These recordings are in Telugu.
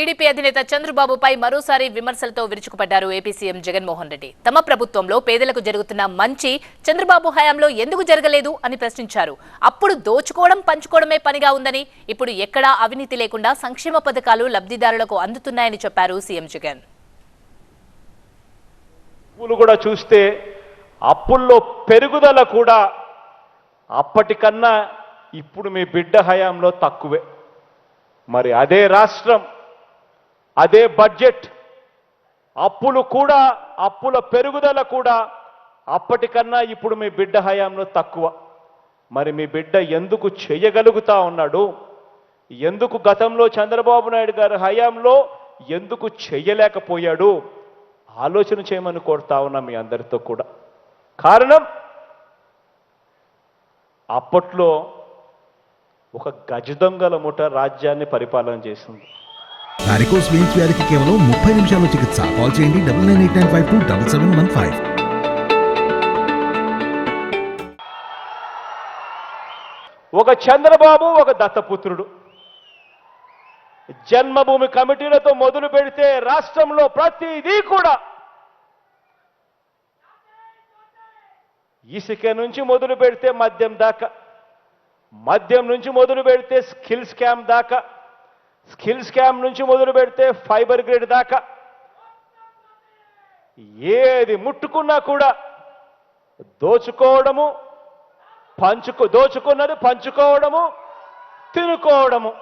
టీడీపీ అధినేత చంద్రబాబుపై మరోసారి విమర్శలతో విరుచుకుపడ్డారు ఏపీ సీఎం జగన్మోహన్ రెడ్డి. తమ ప్రభుత్వంలో పేదలకు జరుగుతున్న మంచి చంద్రబాబు హయాంలో ఎందుకు జరగలేదు అని ప్రశ్నించారు. అప్పుడు దోచుకోవడం పంచుకోవడమే పనిగా ఉందని ఇప్పుడు ఎక్కడా అవినీతి లేకుండా సంక్షేమ పథకాలు లబ్ధిదారులకు అందుతున్నాయని చెప్పారు సీఎం జగన్. కూడా చూస్తే అప్పుల్లో పెరుగుదల కూడా అప్పటికన్నా ఇప్పుడు మీ బిడ్డ హయాంలో తక్కువే. మరి అదే రాష్ట్రం అదే బడ్జెట్. అప్పులు కూడా అప్పుల పెరుగుదల కూడా అప్పటికన్నా ఇప్పుడు మీ బిడ్డ హయాంలో తక్కువ. మరి మీ బిడ్డ ఎందుకు చేయగలుగుతా ఉన్నాడు? ఎందుకు గతంలో చంద్రబాబు నాయుడు గారి హయాంలో ఎందుకు చేయలేకపోయాడు? ఆలోచన చేయమని కోరుతా ఉన్నా మీ అందరితో కూడా. కారణం? అప్పట్లో ఒక గజదొంగల ముఠ రాజ్యాన్ని పరిపాలన చేసింది. వారికోస్ వెయిన్స్ వ్యాధికి కేవలం ముప్పై నిమిషాల్లో చికిత్స. కాల్ చేయండి double nine eight nine five two double seven one five. ఒక చంద్రబాబు ఒక దత్తపుత్రుడు. జన్మభూమి కమిటీలతో మొదలు పెడితే రాష్ట్రంలో ప్రతిదీ కూడా ఇసుక నుంచి మొదలు పెడితే మద్యం దాకా మద్యం నుంచి మొదలు పెడితే స్కిల్ స్కామ్ దాకా స్కిల్ స్కామ్ నుంచి మొదలు పెడితే ఫైబర్ గ్రిడ్ దాకా. ఏది ముట్టుకున్నా కూడా దోచుకోవడము పంచుకు దోచుకున్నది పంచుకోవడము తినుకోవడము.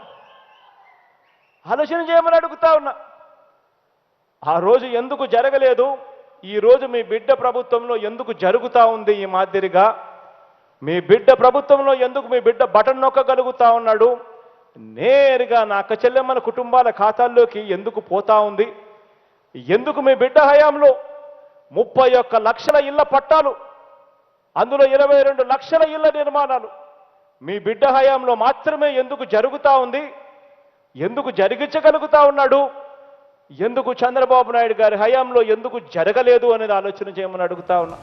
ఆలోచన చేయమని అడుగుతా ఉన్నా. ఆ రోజు ఎందుకు జరగలేదు? ఈ రోజు మీ బిడ్డ ప్రభుత్వంలో ఎందుకు జరుగుతూ ఉంది ఈ మాదిరిగా? మీ బిడ్డ ప్రభుత్వంలో ఎందుకు మీ బిడ్డ బటన్ నొక్కగలుగుతా ఉన్నాడు? నేరుగా నా అక్క చెల్లెమ్మల కుటుంబాల ఖాతాల్లోకి ఎందుకు పోతా ఉంది? ఎందుకు మీ బిడ్డ హయాంలో ముప్పై ఒక్క లక్షల ఇళ్ళ పట్టాలు అందులో ఇరవై రెండు లక్షల ఇళ్ళ నిర్మాణాలు మీ బిడ్డ హయాంలో మాత్రమే ఎందుకు జరుగుతా ఉంది? ఎందుకు జరిగించగలుగుతా ఉన్నాడు? ఎందుకు చంద్రబాబు నాయుడు గారి హయాంలో ఎందుకు జరగలేదు అనేది ఆలోచన చేయమని అడుగుతా ఉన్నా.